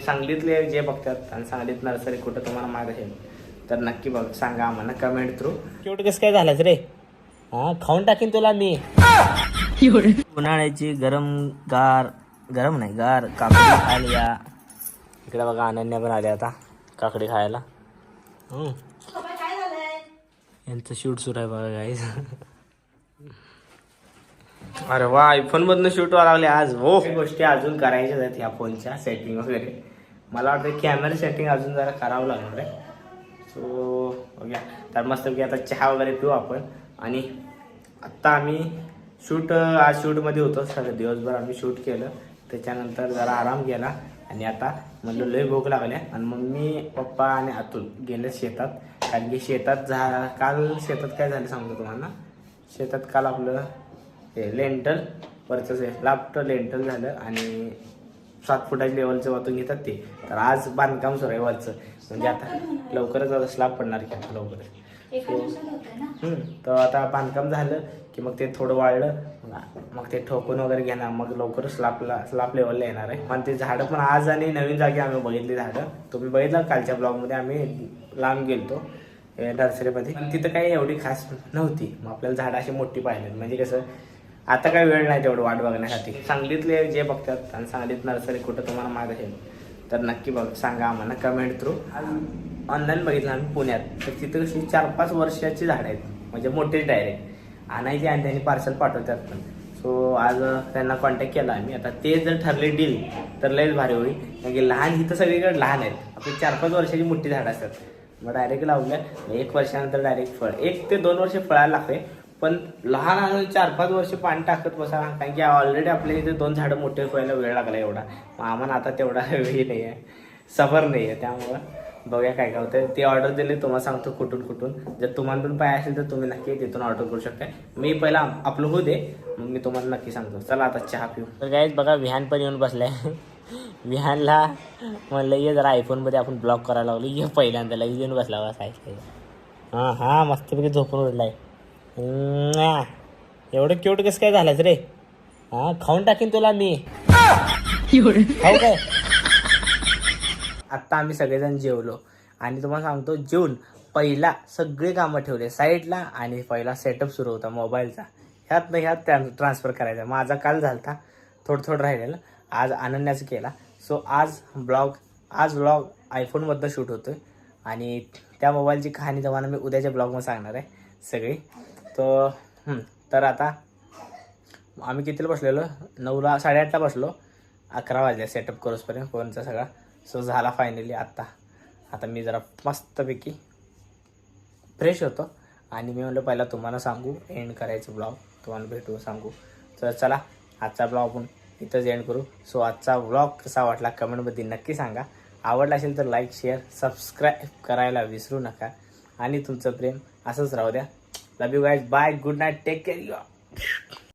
सांगलीतले जे बघतात आणि सांगलीत नर्सरी कुठं तुम्हाला माग असेल तर नक्की बघ सांगा आम्हाला कमेंट थ्रू शेवट कसं काय झालंच रे? हा खाऊन टाकीन तुला मी. उन्हाळ्याची गरम गार गरम नाही गार काकडी खायला या. इकडे बघा अनन्या पण आल्या आता काकडी खायला. यांचं शूट सुरू आहे बघा गाईज अरे वा आयफोन मधनं शूट व्हायला लागले आज हो. गोष्टी अजून करायच्याच आहेत ह्या फोनच्या सेटिंग वगैरे. मला वाटतं कॅमेरा सेटिंग अजून जरा करावं लागणार आहे. सो बघूया. तर मस्त आता चहा वगैरे पिऊ आपण. आणि आत्ता आम्ही शूट आज शूटमध्ये होतो. सगळं दिवसभर आम्ही शूट केलं. त्याच्यानंतर जरा आराम केला. आणि आता म्हणलं लय भूक लागल्या आणि मम्मी पप्पा आणि अतुल गेले शेतात. कारण की शेतात झा काल शेतात काय झालं सांगतो तुम्हाला? शेतात काल आपलं हे लेंटल वरचं लाफ्ट लेंटल झालं. आणि सात फुटाच्या लेवलचं वातून घेतात ते. तर आज बांधकाम सुरू आहे वरचं. म्हणजे आता लवकरच आता स्लॅब पडणार की आता लवकरच हम्म, तर आता बांधकाम झालं की मग ते थोडं वाळलं मग- ते ठोकून वगैरे घेणार. मग लवकरच स्लॅबला स्लॅब लेवलला येणार आहे. पण ते झाडं पण आज आणि नवीन जागी आम्ही बघितली झाडं. तुम्ही बघितलं कालच्या ब्लॉगमध्ये आम्ही लांब गेलतो नर्सरीमध्ये. पण तिथं काही एवढी खास नव्हती. मग आपल्याला झाडं अशी मोठी पाहिजे म्हणजे कसं आता काय वेळ नाही तेवढं वाट बघण्यासाठी. सांगलीतले जे बघतात आणि सांगलीत नर्सरी कुठं तुम्हाला माग असेल तर नक्की बघ सांगा आम्हाला कमेंट थ्रू ऑनलाईन बघितलं आम्ही पुण्यात. तर तिथं कशी चार पाच वर्षाची झाडं आहेत. म्हणजे मोठेच डायरेक्ट आणायची आणि त्यांनी पार्सल पाठवतात पण. सो आज त्यांना कॉन्टॅक्ट केला आम्ही. आता ते जर ठरले डील तर लयच भारी होईल. कारण की लहान इथं सगळीकडे लहान आहेत. आपली चार पाच वर्षाची मोठी झाडं असतात. मग डायरेक्ट लावलं. एक वर्षानंतर डायरेक्ट फळ. एक ते दोन वर्ष फळायला लागते पण लहान आणून चार पाच वर्ष पाणी टाकत बसा कारण की ऑलरेडी आपल्या इथे दोन झाडं मोठे व्हायला वेळ लागला एवढा. मग आम्हाला आता तेवढा वेळ नाही आहे सबर नाही आहे त्यामुळं. बघूया काय काय होतं ते ऑर्डर दिले तुम्हाला सांगतो कुठून कुठून. जर तुम्हाला पण पाय असेल तर तुम्ही नक्की तिथून ऑर्डर करू शकता. मी पहिला आपलं होऊ दे. मग मी तुम्हाला नक्की सांगतो. चला आता चहा पिऊ. तर काय बघा विहान पण येऊन बसलाय. विहानला म्हणलं ये जरा आयफोनमध्ये आपण ब्लॉक करायला लागलो. ये पहिल्यांदा लगेच येऊन बसला बस ऐकलं हां हां मस्तपैकी झोपून उडलाय एवढं क्यूट कसं काय झालंच रे? हां खाऊन टाकीन तुला मी. खाऊ काय? आत्ता आम्ही सगळेजण जेवलो. आणि तुम्हाला सांगतो जेवून पहिला सगळे कामं ठेवले. साईडला आणि पहिला सेटअप सुरू होता मोबाईलचा. ह्यात ह्यात ट्रान्सफर करायचा. माझा काल झालता थोडं थोडं राहिलेलं. आज अनन्याचं केला. सो आज ब्लॉग आज ब्लॉग आयफोनमधनं शूट होतोय. आणि त्या मोबाईलची कहाणी तुम्हाला मी उद्याच्या ब्लॉगमध्ये सांगणार आहे. सगळी तर तर आता आम्ही कितीला बसलेलो? नऊला साडेआठला बसलो. अकरा वाजले सेटअप करूसपर्यंत फोनचा सगळा. सो झाला फायनली आत्ता. आता मी जरा मस्तपैकी फ्रेश होतो. आणि मी म्हणलं पहिला तुम्हाला सांगू एंड करायचं ब्लॉग तुम्हाला भेटू सांगू. तर चला आजचा ब्लॉग आपण इथंच एंड करू. सो आजचा ब्लॉग कसा वाटला कमेंटमध्ये नक्की सांगा. आवडला असेल तर लाईक शेअर सबस्क्राईब करायला विसरू नका. आणि तुमचं प्रेम असंच राहू द्या. Love you guys. Bye. Good night. Take care.